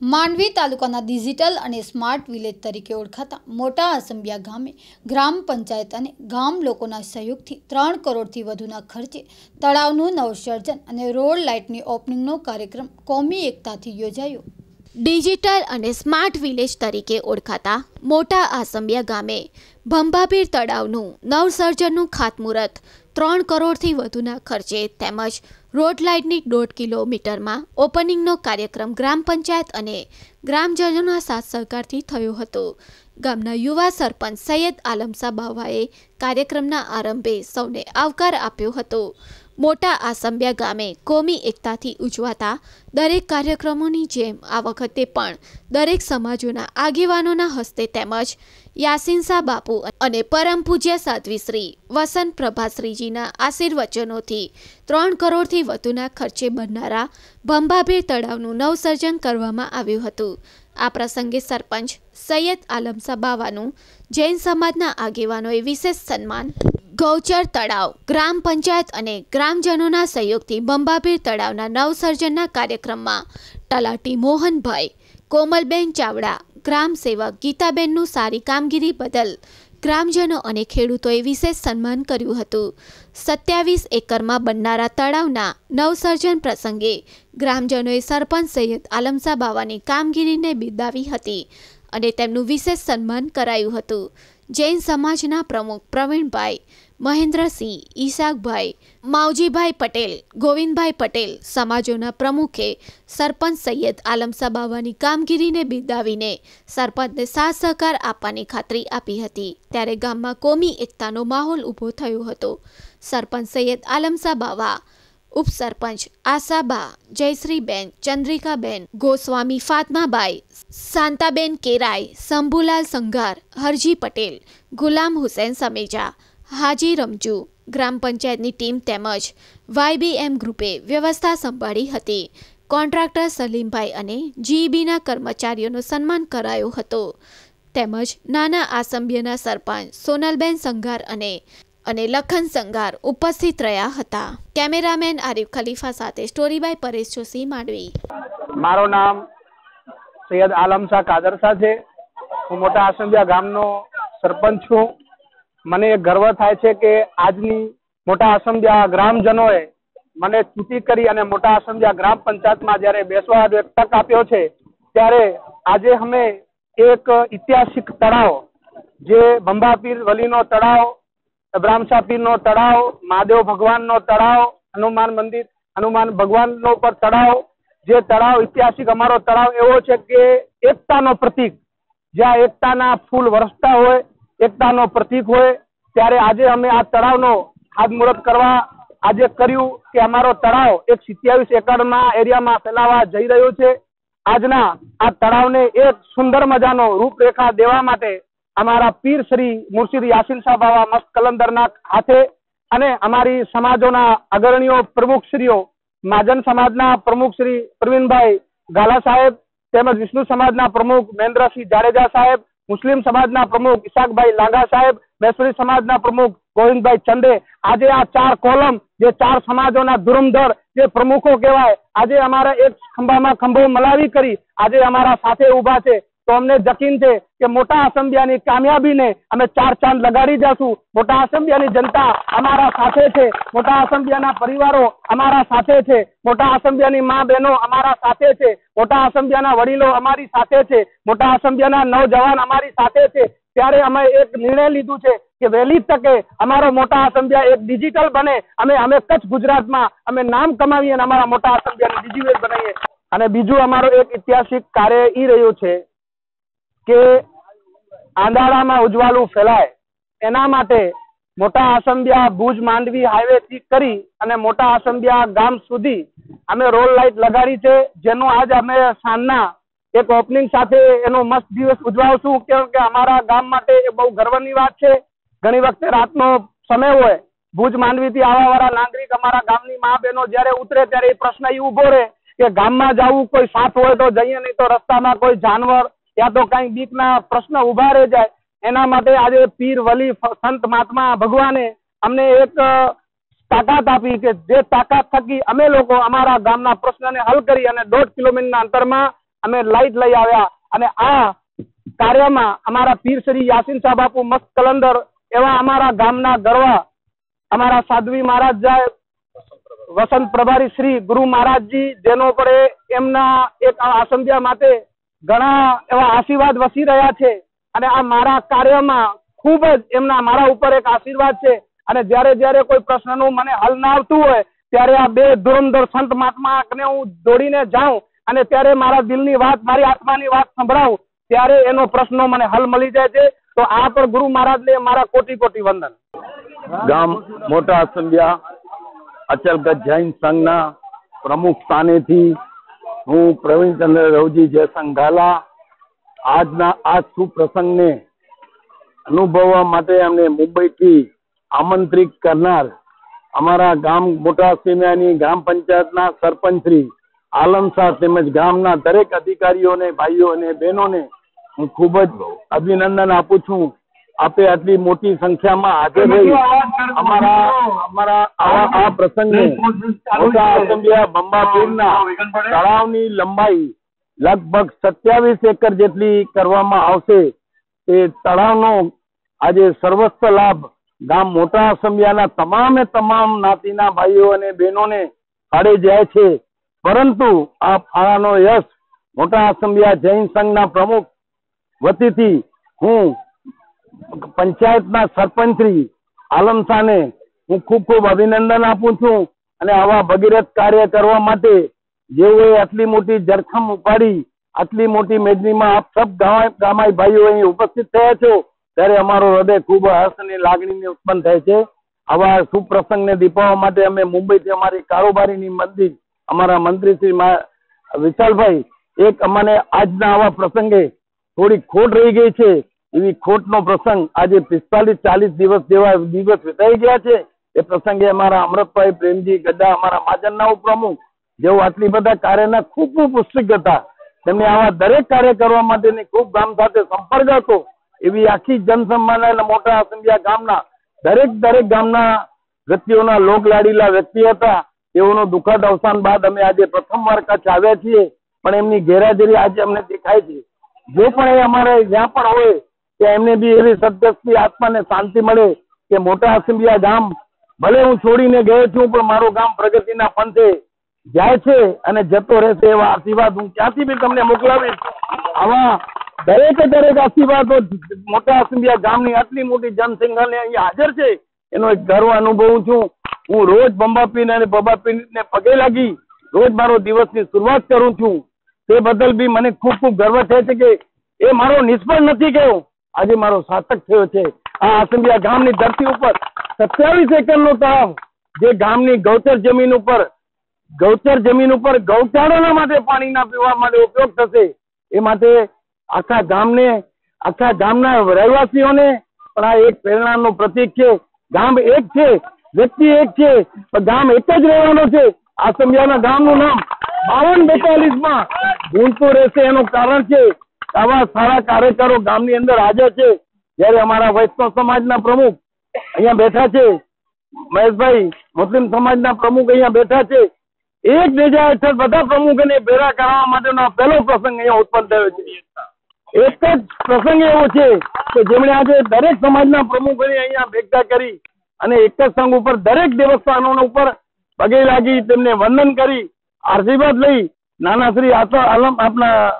માંડવી તાલુકાના ડિજિટલ અને smart village તરીકે ઓળખાતા મોટા આસંબિયા ગામે ગ્રામ પંચાયત અને ગામ લોકોના સહયોગથી ત્રણ કરોડથી વધુના ખર્ચે તળાવનું નવસર્જન અને રોડ લાઇટની ઓપનિંગનો કાર્યક્રમ કોમી એકતાથી યોજાયો. ડિજિટલ અને સ્માર્ટ વિલેજ તરીકે ઓળખાતા મોટા આસંબિયા ગામે ભંભાભીર તળાવનું નવસર્જનનું ખાતમુહૂર્ત ત્રણ કરોડથી વધુના ખર્ચે તેમજ રોડ લાઇટની દોઢ કિલોમીટરમાં ઓપનિંગનો કાર્યક્રમ ગ્રામ પંચાયત અને ગ્રામજનોના સાથ સહકારથી થયો હતો. ગામના યુવા સરપંચ સૈયદ આલમસા બાવાએ કાર્યક્રમના આરંભે સૌને આવકાર આપ્યો હતો. મોટા આસંબ્યા ગામે કોમી એકતાથી ઉજવાતા દરેક કાર્યક્રમોની જેમ આ વખતે પણ દરેક સમાજોના આગેવાનોના હસ્તે તેમજ યાસીનસા બાપુ અને પરમ પૂજ્ય સાધ્વી શ્રી વસંત પ્રભાશ્રીજીના આશીર્વચનોથી ત્રણ કરોડથી વધુના ખર્ચે બનનારા ભંભાભીર તળાવનું નવસર્જન કરવામાં આવ્યું હતું. આ પ્રસંગે સરપંચ સૈયદ આલમ સબાવાનું જૈન સમાજના આગેવાનોએ વિશેષ સન્માન. ગૌચર તળાવ, ગ્રામ પંચાયત અને ગ્રામજનોના સહયોગથી બંબાભીર તળાવના નવસર્જનના કાર્યક્રમમાં તલાટી મોહનભાઈ, કોમલબેન ચાવડા, ગ્રામ સેવક ગીતાબેનનું સારી કામગીરી બદલ ગ્રામજનો અને ખેડૂતોએ વિશેષ સન્માન કર્યું હતું. સત્યાવીસ એકરમાં બનનારા તળાવના નવસર્જન પ્રસંગે ગ્રામજનોએ સરપંચ સૈયદ આલમસા બાવાની કામગીરીને બિરદાવી હતી અને તેમનું વિશેષ સન્માન કરાયું હતું. જૈન સમાજના પ્રમુખ પ્રવીણભાઈ મહેન્દ્રસિંહ, ઈશાકભાઈ, માવજીભાઈ પટેલ, ગોવિંદભાઈ પટેલ સમાજોના પ્રમુખે સરપંચ સૈયદ આલમસા બાવાની કામગીરીને બિરદાવીને સરપંચને સાથ સહકાર આપવાની ખાતરી આપી હતી. ત્યારે ગામમાં કોમી એકતાનો માહોલ ઊભો થયો હતો. સરપંચ સૈયદ આલમસા બાવા ઉપસરપંચ આશાબા, જયશ્રીબેન, ચંદ્રિકાબેન, ગોસ્વામી ફાતમાબાઈ, શાંતાબેન કેરાય શંભુલાલ સંઘાર, હરજી પટેલ, ગુલામ હુસેન સમેજા હાજી રમજુ, ગ્રામ પંચાયતની ટીમ તેમજ વાયબીએમ ગ્રુપે વ્યવસ્થા સંભાળી હતી. કોન્ટ્રાક્ટર સલીમભાઈ અને જીઈબીના કર્મચારીઓનો સન્માન કરાયો હતો. તેમજ નાના આસંબ્યના સરપંચ સોનલબેન સંઘાર અને અને લખન સંઘાર ઉપસ્થિત રહ્યા હતા. કેમેરામેન આરિફ ખલીફા સાથે સ્ટોરી બાય પરેશ જોશી માંડવી. મારું નામ સૈયદ આલમ શાહ કાદર શાહ છે. હું મોટા આસંબિયા ગામનો સરપંચ છું. મને ગર્વ થાય છે કે આજની મોટા આસંબિયા ગ્રામજનોએ મને ચૂંટી કરી અને મોટા આસંબિયા ગ્રામ પંચાયતમાં જ્યારે બેસવા એક તક આપ્યો છે, ત્યારે આજે અમે એક ઐતિહાસિક તળાવ, જે બંબાપીર વલીનો તળાવ અબ્રામશાહ પીરનો તળાવ, મહાદેવ ભગવાનનો તળાવ, હનુમાન મંદિર, હનુમાન ભગવાનનો પર તળાવ, જે તળાવ ઐતિહાસિક અમારો તળાવ એવો છે કે એકતાનો પ્રતીક. જ્યાં એકતાના ફૂલ વરસતા હોય એકતાનો પ્રતીક હોય, ત્યારે આજે અમે આ તળાવનો ખાતમુહૂર્ત કરવા આજે કર્યું કે અમારો તળાવ એક સિત્યાવીસ એકડના એરિયામાં ફેલાવા જઈ રહ્યો છે. આજના આ તળાવને એક સુંદર મજાનો રૂપરેખા દેવા માટે અમારા પીર શ્રી મુર્શિદ યાસીન સાહેબ બાવા મસ્ત કલંદરના હાથે અને અમારી સમાજોના અગ્રણીઓ પ્રમુખશ્રીઓ મહાજન સમાજના પ્રમુખ શ્રી પ્રવીણભાઈ ગાલા સાહેબ તેમજ વિષ્ણુ સમાજના પ્રમુખ મહેન્દ્રસિંહ જાડેજા સાહેબ મુસ્લિમ સમાજના પ્રમુખ ઈશાકભાઈ લાંગા સાહેબ મેસરી સમાજના પ્રમુખ ગોવિંદભાઈ ચંદે. આજે આ ચાર કોલમ, જે ચાર સમાજોના ધુરમધર જે પ્રમુખો કહેવાય, આજે અમારા એક ખંભામાં ખંભો મલાવી કરી, આજે અમારા સાથે ઊભા છે. તો અમને જકીન છે કે મોટા આસંબિયાની કામયાબીને અમે ચાર ચાંદ લગાડી જશું. મોટા આસંબિયાની જનતા અમારા સાથે છે. મોટા આસંબિયાના પરિવારો અમારા સાથે છે. મોટા આસંબિયાની મા બહેનો અમારા સાથે છે. મોટા આસંબિયાના વડીલો અમારી સાથે છે. મોટા આસંબિયાના નવજવાન અમારી સાથે છે. ત્યારે અમે એક નિર્ણય લીધું છે કે વહેલી તકે અમારો મોટા આસંબિયા એક ડિજિટલ બને. અમે અમે કચ્છ ગુજરાતમાં અમે નામ કમાવીએ અને અમારા મોટા આસંબિયાને ડિજિટલ બનાવીએ. અને બીજું અમારો એક ઐતિહાસિક કાર્ય એ રહ્યું છે કે આંદાળામાં ઉજવાળું ફેલાય. એના માટે મોટા આસંબિયા ભુજ માંડવી હાઈવે થી કરી અને મોટા આસંબિયા ગામ સુધી અમે રોડ લાઇટ લગાડી છે, જેનું આજ અમે સાંજના એક ઓપનિંગ સાથે એનો મસ્ત દિવસ ઉજવાવશું. કેમ કે અમારા ગામ માટે એ બહુ ગર્વની વાત છે. ઘણી વખતે રાતનો સમય હોય, ભુજ માંડવીથી આવવા વાળા નાગરિક અમારા ગામની મા બહેનો જયારે ઉતરે ત્યારે એ પ્રશ્ન એ ઊભો રહે કે ગામમાં જવું કોઈ સાથ હોય તો જઈએ, નહીં તો રસ્તામાં કોઈ જાનવર યા તો કઈ બીકના પ્રશ્ન ઊભા રહી જાય. એના માટે આજે પીર વલી સંત મહાત્મા ભગવાને અમને એક તાકાત આપી કે જે તાકાત થકી અમે લોકો અમારા ગામના પ્રશ્નને હલ કરી અને દોઢ કિલોમીટરના અંતરમાં અમે લાઈટ લઈ આવ્યા. અને આ કાર્યમાં અમારા પીર શ્રી યાસીન શાહ બાપુ મસ્ત કલંદર એવા અમારા ગામના ગરવા, અમારા સાધ્વી મહારાજ જાય, વસંત પ્રભારી શ્રી ગુરુ મહારાજજી, જેનો પડે એમના એક આ આસંધ્યા માટે ઘણા એવા આશીર્વાદ વસી રહ્યા છે અને આ મારા કાર્યમાં ખૂબ જ એમના મારા ઉપર એક આશીર્વાદ છે. અને જ્યારે જ્યારે કોઈ પ્રશ્નનું મને હલ ના આવતું હોય, ત્યારે આ બે ધુરંધર સંત મહાત્માને હું દોડીને જાઉં અને ત્યારે મારા દિલની વાત, મારી આત્માની વાત સંભળાવું, ત્યારે એનો પ્રશ્નો મને હલ મળી જાય છે. તો આ પણ ગુરુ મહારાજને મારા કોટી કોટી વંદન. ગામ મોટા અસંભ્યા અચલગત જૈન સંઘના પ્રમુખ સ્થાનેથી હું પ્રવીણચંદ્ર રવજી જયસંગ ગાલા આજના આ સુપ્રસંગને અનુભવવા માટે અમને મુંબઈથી આમંત્રિત કરનાર અમારા ગામ મોટા સિમિયાની ગ્રામ પંચાયતના સરપંચ શ્રી આલમ શાહ તેમજ ગામના દરેક અધિકારીઓને, ભાઈઓ અને બહેનોને હું ખૂબ જ અભિનંદન આપું છું. આપે આટલી મોટી સંખ્યામાં હાજર રહી. અમારા અમારા આવા આ પ્રસંગે મોટા આસંબિયા બંબાપીરના તળાવની લંબાઈ લગભગ સત્યાવીસ એકર જેટલી કરવામાં આવશે. તે તળાવનો આજે સર્વસ્વ લાભ ગામ મોટા આસંબિયાના તમામે તમામ નાતીના ભાઈઓ અને બહેનોને ફાળે જાય છે. પરંતુ આ ફાળાનો યશ મોટા આસંબિયા જૈન સંઘના પ્રમુખ વતીથી હું પંચાયતના સરપંચ શ્રી આલમ શાહને હું ખૂબ ખૂબ અભિનંદન આપું છું અને આવા ભગીરથ કાર્ય કરવા માટે જેઓએ આટલી મોટી જરખમ ઉપાડી, આટલી મોટી મેદનીમાં આપ સબ ગામાઈ ભાઈઓ અહીં ઉપસ્થિત થયા છો, ત્યારે અમારો હૃદય ખૂબ હર્ષ અને લાગણીને ઉત્પન્ન થાય છે. આવા સુપ્રસંગને દીપાવવા માટે અમે મુંબઈથી અમારી કારોબારીની મંદિર અમારા મંત્રી શ્રી વિશાલભાઈ, એક અમને આજના આવા પ્રસંગે થોડી ખોટ રહી ગઈ છે. એવી ખોટનો પ્રસંગ આજે પિસ્તાલીસ, ચાલીસ દિવસ જેવા દિવસ વિતાઈ ગયા છે. એ પ્રસંગે અમારા અમૃતભાઈ પ્રેમજી ગઢા, અમારા માજનના ઉપપ્રમુખ, જેઓ આટલી બધા કાર્યના ખૂબ ઉત્સુક હતા. તેમને આવા દરેક કાર્ય કરવા માટેની ખૂબ ગામ સાથે સંપર્ક હતો. એવી આખી જનસન્માન મોટા અસંખ્યા ગામના દરેક દરેક ગામના વ્યક્તિઓના લોક લાડીલા વ્યક્તિ હતા. તેઓનો દુઃખદ અવસાન બાદ અમે આજે પ્રથમ વાર કચ્છ આવ્યા છીએ. પણ એમની ગેરહાજરી આજે અમને દેખાય છે. જો પણ એ અમારે જ્યાં પણ હોય ત્યાં એમને બી એવી સદગતથી આત્માને શાંતિ મળે કે મોટા અસંબિયા ગામ, ભલે હું છોડીને ગયો છું, પણ મારું ગામ પ્રગતિના પંથે જાય છે અને જતો રહેશે એવા આશીર્વાદ હું ક્યાંથી બી તમને મોકલાવીશ. આવા દરેકે દરેક આશીર્વાદો મોટા અસંબિયા ગામની આટલી મોટી જનસંખ્યાને અહીંયા હાજર છે, એનો એક ગર્વ અનુભવું છું. હું રોજ બંબાપીને અને બબાપીને પગે લાગી રોજ મારો દિવસની શરૂઆત કરું છું. તે બદલ બી મને ખૂબ ખૂબ ગર્વ થાય છે કે એ મારો નિષ્ફળ નથી ગયો. આજે મારો સાર્થક થયો છે. આ આસંબિયા ગામની ધરતી ઉપર સત્યાવીસ એકરનો તળાવ, જે ગામની ગૌચર જમીન ઉપર, ગૌચર જમીન ઉપર ગૌચાળાના માટે પાણીના પીવા માટે ઉપયોગ થશે. એ માટે આખા ગામને, આખા ગામના રહેવાસીઓને પણ આ એક પ્રેરણાનું પ્રતીક છે. ગામ એક છે, વ્યક્તિ એક છે, પણ ગામ એક જ રહેવાનો છે. આસંબિયાના ગામનું નામ બાવન બેતાલીસમાં ગુંજતું રહેશે એનું કારણ છે. આવા સારા કાર્યકરો ગામની અંદર હાજર છે, જ્યારે અમારા વૈષ્ણવ સમાજના પ્રમુખ અહીંયા બેઠા છે, મહેશભાઈ મુસ્લિમ સમાજના પ્રમુખ અહીંયા બેઠા છે એક નેજા હેઠળ બધા પ્રમુખોને ભેગા કરવા માટેનો પહેલો પ્રસંગ અહીંયા ઉત્પન્ન થયો છે. એક જ પ્રસંગ એવો છે કે જેમણે આજે દરેક સમાજના પ્રમુખોને અહીંયા ભેગા કરી અને એક જ સંઘ ઉપર દરેક દેવસ્થાનો ઉપર પગે લાગી તેમને વંદન કરી, આશીર્વાદ લઈ નાના શ્રી આલમ આપના